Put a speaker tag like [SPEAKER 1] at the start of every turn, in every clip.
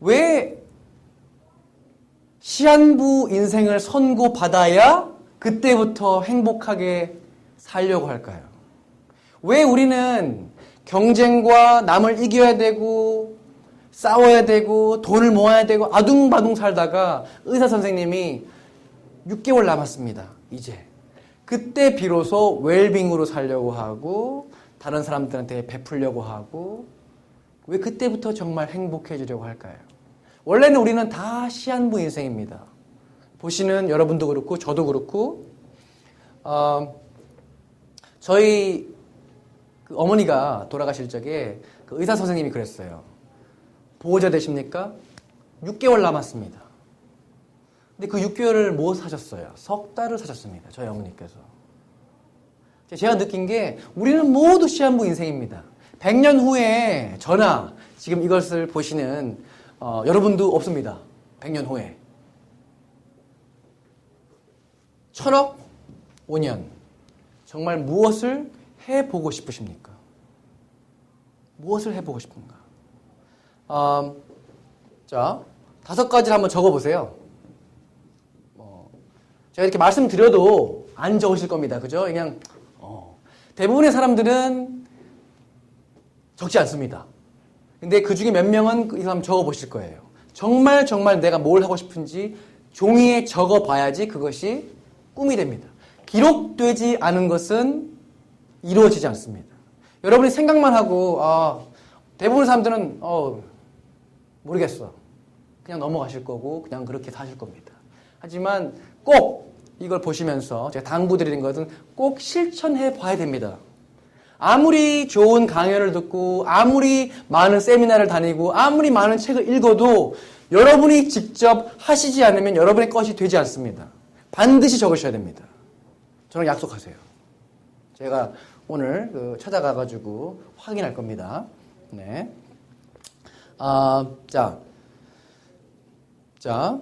[SPEAKER 1] 왜 시한부 인생을 선고받아야 그때부터 행복하게 살려고 할까요? 왜 우리는 경쟁과 남을 이겨야 되고 싸워야 되고 돈을 모아야 되고 아둥바둥 살다가 의사 선생님이 6개월 남았습니다. 이제 그때 비로소 웰빙으로 살려고 하고 다른 사람들한테 베풀려고 하고 왜 그때부터 정말 행복해지려고 할까요? 원래는 우리는 다 시한부 인생입니다. 보시는 여러분도 그렇고 저도 그렇고 어, 저희 그 어머니가 돌아가실 적에 그 의사 선생님이 그랬어요. 보호자 되십니까? 6개월 남았습니다. 근데 그 6개월을 뭐 사셨어요? 석 달을 사셨습니다. 저희 어머니께서. 제가 느낀 게 우리는 모두 시한부 인생입니다. 100년 후에 저나 지금 이것을 보시는 어, 여러분도 없습니다. 100년 후에. 천억 5년. 정말 무엇을 해보고 싶으십니까? 무엇을 해보고 싶은가? 어, 자, 다섯 가지를 한번 적어보세요. 뭐, 제가 이렇게 말씀드려도 안 적으실 겁니다. 그죠? 그냥, 어. 대부분의 사람들은 적지 않습니다. 근데 그 중에 몇 명은 이 사람 적어보실 거예요. 정말 정말 내가 뭘 하고 싶은지 종이에 적어봐야지 그것이 꿈이 됩니다. 기록되지 않은 것은 이루어지지 않습니다. 여러분이 생각만 하고 아, 대부분 사람들은 어, 모르겠어. 그냥 넘어가실 거고 그냥 그렇게 사실 겁니다. 하지만 꼭 이걸 보시면서 제가 당부드리는 것은 꼭 실천해 봐야 됩니다. 아무리 좋은 강연을 듣고 아무리 많은 세미나를 다니고 아무리 많은 책을 읽어도 여러분이 직접 하시지 않으면 여러분의 것이 되지 않습니다. 반드시 적으셔야 됩니다. 저는 약속하세요. 제가 오늘 그 찾아가가지고 확인할 겁니다. 네. 아, 자. 자.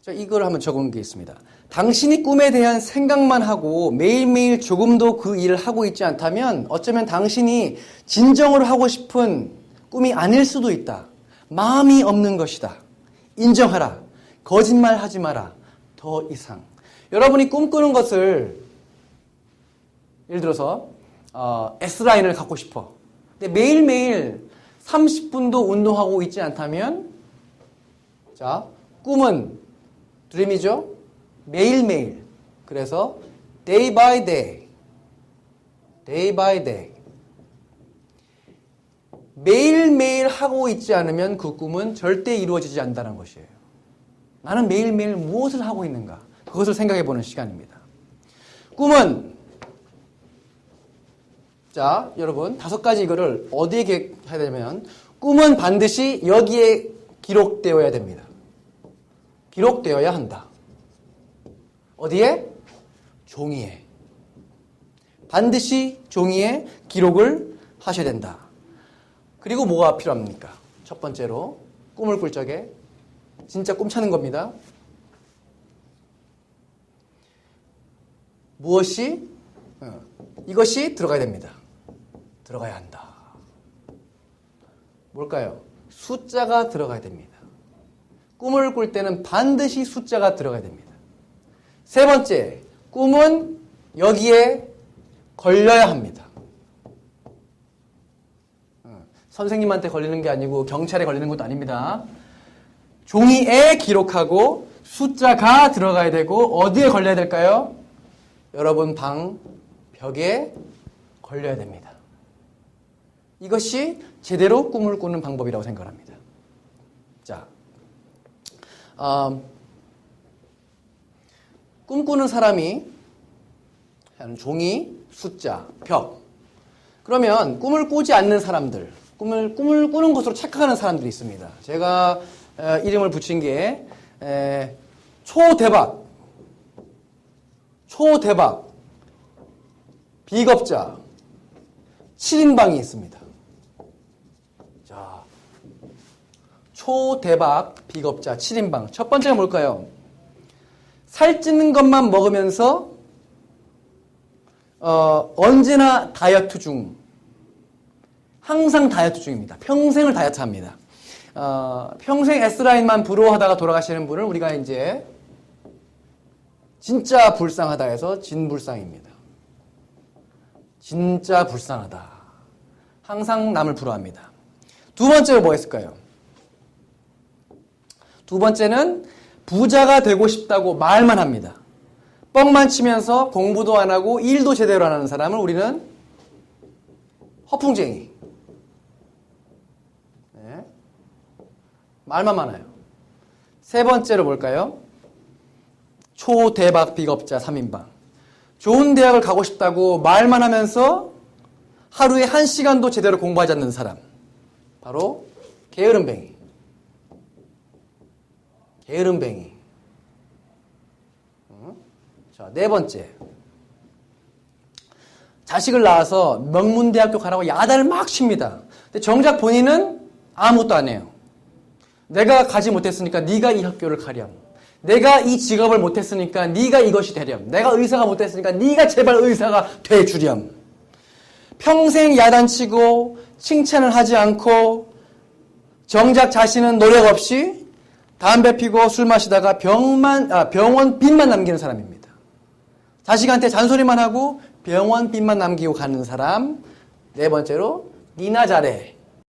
[SPEAKER 1] 자, 이걸 한번 적은 게 있습니다. 당신이 꿈에 대한 생각만 하고 매일매일 조금도 그 일을 하고 있지 않다면 어쩌면 당신이 진정으로 하고 싶은 꿈이 아닐 수도 있다. 마음이 없는 것이다. 인정하라. 거짓말 하지 마라. 더 이상. 여러분이 꿈꾸는 것을 예를 들어서 어, S라인을 갖고 싶어. 근데 매일매일 30분도 운동하고 있지 않다면 자, 꿈은 드림이죠? 매일매일. 그래서 day by day. day by day. 매일매일 하고 있지 않으면 그 꿈은 절대 이루어지지 않는다는 것이에요. 나는 매일매일 무엇을 하고 있는가? 그것을 생각해 보는 시간입니다. 꿈은 자, 여러분, 다섯 가지 이거를 어디에 해야 되냐면 꿈은 반드시 여기에 기록되어야 됩니다. 기록되어야 한다. 어디에? 종이에. 반드시 종이에 기록을 하셔야 된다. 그리고 뭐가 필요합니까? 첫 번째로 꿈을 꿀 적에 진짜 꿈차는 겁니다. 무엇이 어, 이것이 들어가야 됩니다. 들어가야 한다. 뭘까요? 숫자가 들어가야 됩니다. 꿈을 꿀 때는 반드시 숫자가 들어가야 됩니다. 세 번째, 꿈은 여기에 걸려야 합니다. 어, 선생님한테 걸리는 게 아니고 경찰에 걸리는 것도 아닙니다. 종이에 기록하고 숫자가 들어가야 되고 어디에 걸려야 될까요? 여러분 방 벽에 걸려야 됩니다. 이것이 제대로 꿈을 꾸는 방법이라고 생각합니다. 자, 음, 꿈꾸는 사람이 종이, 숫자, 벽. 그러면 꿈을 꾸지 않는 사람들, 꿈을 꿈을 꾸는 것으로 착각하는 사람들이 있습니다. 제가 에, 이름을 붙인 게 에, 초대박, 초대박, 비겁자, 7인방이 있습니다. 자, 초대박, 비겁자, 7인방. 첫 번째가 뭘까요? 살찌는 것만 먹으면서 어, 언제나 다이어트 중 항상 다이어트 중입니다. 평생을 다이어트 합니다. 어, 평생 S라인만 부러워하다가 돌아가시는 분을 우리가 이제 진짜 불쌍하다 해서 진불쌍입니다. 진짜 불쌍하다. 항상 남을 부러워합니다. 두 번째로 뭐 했을까요? 두 번째는 부자가 되고 싶다고 말만 합니다. 뻥만 치면서 공부도 안 하고 일도 제대로 안 하는 사람을 우리는 허풍쟁이. 네. 말만 많아요. 세 번째로 볼까요? 초대박 비겁자 3인방. 좋은 대학을 가고 싶다고 말만 하면서 하루에 한 시간도 제대로 공부하지 않는 사람. 바로 게으름뱅이. 게으름뱅이. 어? 자, 네 번째. 자식을 낳아서 명문대학교 가라고 야단을 막 칩니다. 근데 정작 본인은 아무것도 안 해요. 내가 가지 못했으니까 네가 이 학교를 가렴. 내가 이 직업을 못했으니까 네가 이것이 되렴. 내가 의사가 못했으니까 네가 제발 의사가 돼 주렴. 평생 야단치고 칭찬을 하지 않고 정작 자신은 노력 없이 담배 피고 술 마시다가 병만 아, 병원 빚만 남기는 사람입니다. 자식한테 잔소리만 하고 병원 빚만 남기고 가는 사람. 네 번째로 니나 잘해.